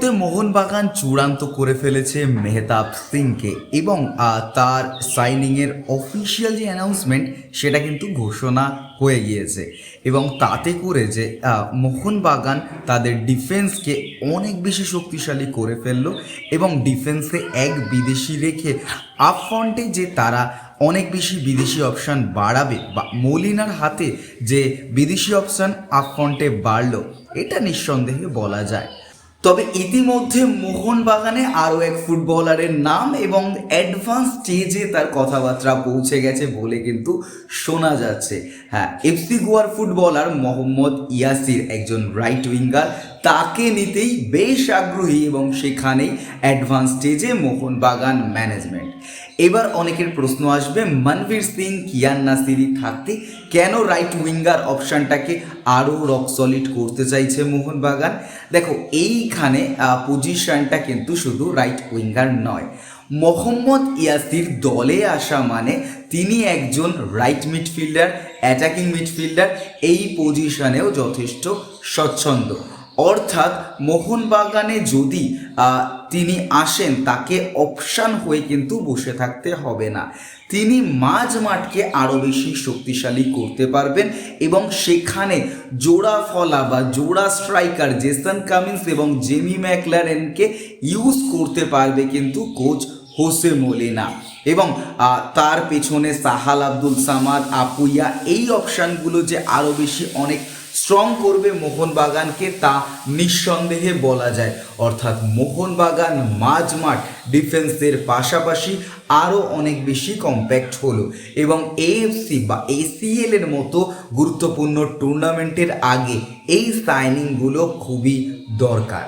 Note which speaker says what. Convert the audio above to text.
Speaker 1: ইতিমধ্যে মোহনবাগান চূড়ান্ত করে ফেলেছে মেহতাব সিংকে এবং তার সাইনিংয়ের অফিসিয়াল যে অ্যানাউন্সমেন্ট সেটা কিন্তু ঘোষণা হয়ে গিয়েছে। এবং তাতে করে যে মোহনবাগান তাদের ডিফেন্সকে অনেক বেশি শক্তিশালী করে ফেলল এবং ডিফেন্সে এক বিদেশি রেখে আপফ্রন্টে যে তারা অনেক বেশি বিদেশি অপশান বাড়াবে বা মলিনার হাতে যে বিদেশি অপশান আপফ্রন্টে বাড়লো, এটা নিঃসন্দেহে বলা যায়। তবে ইতিমধ্যে মোহনবাগানে আরও এক ফুটবলারের নাম এবং অ্যাডভান্স স্টেজে তার কথাবার্তা পৌঁছে গেছে বলে কিন্তু শোনা যাচ্ছে। হ্যাঁ এফসি গোয়ার ফুটবলার মোহাম্মদ ইয়াসির, একজন রাইট উইঙ্গার তাকে নিতেই বেশ আগ্রহী এবং সেখানেই অ্যাডভান্স স্টেজে মোহনবাগান ম্যানেজমেন্ট এবার অনেকের প্রশ্ন আসবে, মনবীর সিং, কিয়ান নাসিরি থাকতে কেন রাইট উইঙ্গার অপশানটাকে আরও রক সলিড করতে চাইছে মোহনবাগান? দেখো, এইখানে পজিশনটা কিন্তু শুধু রাইট উইঙ্গার নয়। মোহাম্মদ ইয়াসির দলে আসা মানে তিনি একজন রাইট মিডফিল্ডার অ্যাটাকিং মিডফিল্ডার এই পজিশনেও যথেষ্ট স্বচ্ছন্দ। অর্থাৎ মোহনবাগানে যদি তিনি আসেন, তাকে অপশান হয়ে কিন্তু বসে থাকতে হবে না। তিনি মাঝ মাঠকে আরও বেশি শক্তিশালী করতে পারবেন এবং সেখানে জোড়া ফলা বা জোড়া স্ট্রাইকার জেসন কামিন্স এবং জেমি ম্যাকলারেনকে ইউজ করতে পারবে কিন্তু কোচ হোসে মোলিনা এবং তার পেছনে সাহাল আব্দুল সামাদ, আপুইয়া, এই অপশানগুলো যে আরও বেশি অনেক স্ট্রং করবে মোহনবাগানকে তা নিঃসন্দেহে বলা যায়। অর্থাৎ মোহনবাগান মাঝ মাঠ ডিফেন্সের পাশাপাশি আরও অনেক বেশি কম্প্যাক্ট হলো এবং এএফসি বা এসিএল এর মতো গুরুত্বপূর্ণ টুর্নামেন্টের আগে এই সাইনিংগুলো খুবই দরকার।